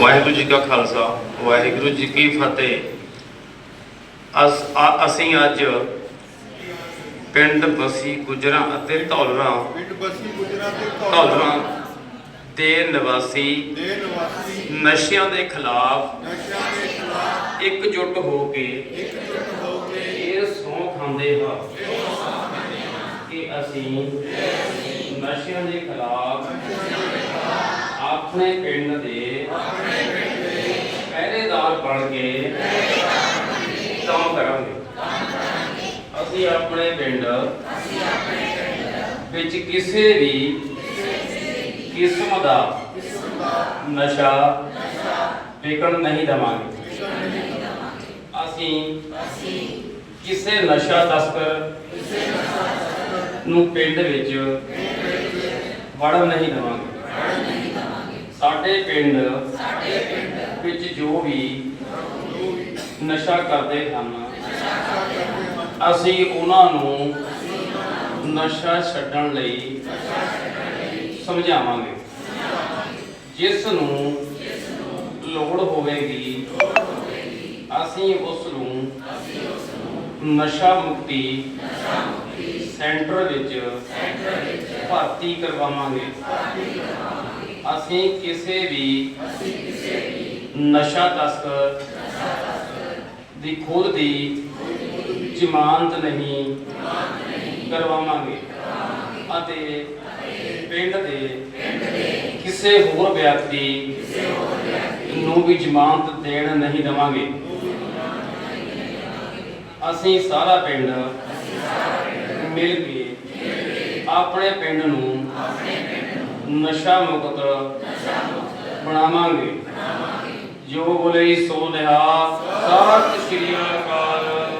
ਵਾਹਿਗੁਰੂ ਜੀ ਕਾ ਖਾਲਸਾ ਵਾਹਿਗੁਰੂ ਜੀ ਕੀ ਫਤਿਹ। ਅਸ ਅੱਜ ਪਿੰਡ ਬਸੀ ਗੁਜਰਾਂ ਅਤੇ ਧੌਲਰਾਂ ਪਿੰਡ ਬਸੀ ਗੁਜਰਾ ਤੇ ਧੌਲਰਾਂ। ਦੇ ਨਿਵਾਸੀ ਦੇ ਨਿਵਾਸੀ। ਨਸ਼ਿਆਂ ਦੇ ਖਿਲਾਫ ਨਸ਼ਿਆਂ ਦੇ ਖਿਲਾਫ ਇਕਜੁੱਟ ਹੋ ਕੇ ਇਕਜੁੱਟ ਹੋ ਕੇ ਇਹ ਸਹੁੰ ਖਾਂਦੇ ਹਾਂ। ਕਿ ਅਸੀਂ ਨਸ਼ਿਆਂ ਦੇ ਖਿਲਾਫ ਆਪਣੇ ਪਿੰਡ ਦੇ ਪਹਿਰੇਦਾਰ ਬਣ ਕੇ ਕੰਮ ਕਰਾਂਗੇ। ਅਸੀਂ ਆਪਣੇ ਪਿੰਡ ਵਿੱਚ ਕਿਸੇ ਵੀ ਕਿਸਮ ਦਾ ਨਸ਼ਾ ਵਿਕਣ ਨਹੀਂ ਦੇਵਾਂਗੇ। ਅਸੀਂ ਕਿਸੇ ਨਸ਼ਾ ਤਸਕਰ ਨੂੰ ਪਿੰਡ ਵਿੱਚ ਵੜਨ ਨਹੀਂ ਦੇਵਾਂਗੇ। ਸਾਡੇ ਪਿੰਡ ਵਿੱਚ ਜੋ ਵੀ ਨਸ਼ਾ ਕਰਦੇ ਹਨ ਅਸੀਂ ਉਹਨਾਂ ਨੂੰ ਨਸ਼ਾ ਛੱਡਣ ਲਈ ਸਮਝਾਵਾਂਗੇ। ਜਿਸ ਨੂੰ ਲੋੜ ਹੋਵੇਗੀ ਅਸੀਂ ਉਸ ਨੂੰ ਨਸ਼ਾ ਮੁਕਤੀ ਸੈਂਟਰ ਵਿੱਚ ਭਰਤੀ ਕਰਵਾਵਾਂਗੇ। ਅਸੀਂ ਕਿਸੇ ਵੀ ਨਸ਼ਾ ਤਸਕਰ ਦੀ ਖੁਦ ਦੀ ਜ਼ਮਾਨਤ ਨਹੀਂ ਕਰਵਾਵਾਂਗੇ। ਅਤੇ ਪਿੰਡ ਦੇ ਕਿਸੇ ਹੋਰ ਵਿਅਕਤੀ ਨੂੰ ਵੀ ਜ਼ਮਾਨਤ ਦੇਣ ਨਹੀਂ ਦੇਵਾਂਗੇ। ਅਸੀਂ ਸਾਰਾ ਪਿੰਡ ਮਿਲ ਕੇ ਆਪਣੇ ਪਿੰਡ ਨੂੰ ਨਸ਼ਾ ਮੁਕਤ ਬਣਾਵਾਂਗੇ। ਜੋ ਬੋਲੇ ਸੋ ਨਿਹਾਲ ਸਤਿ ਸ਼੍ਰੀ ਅਕਾਲ।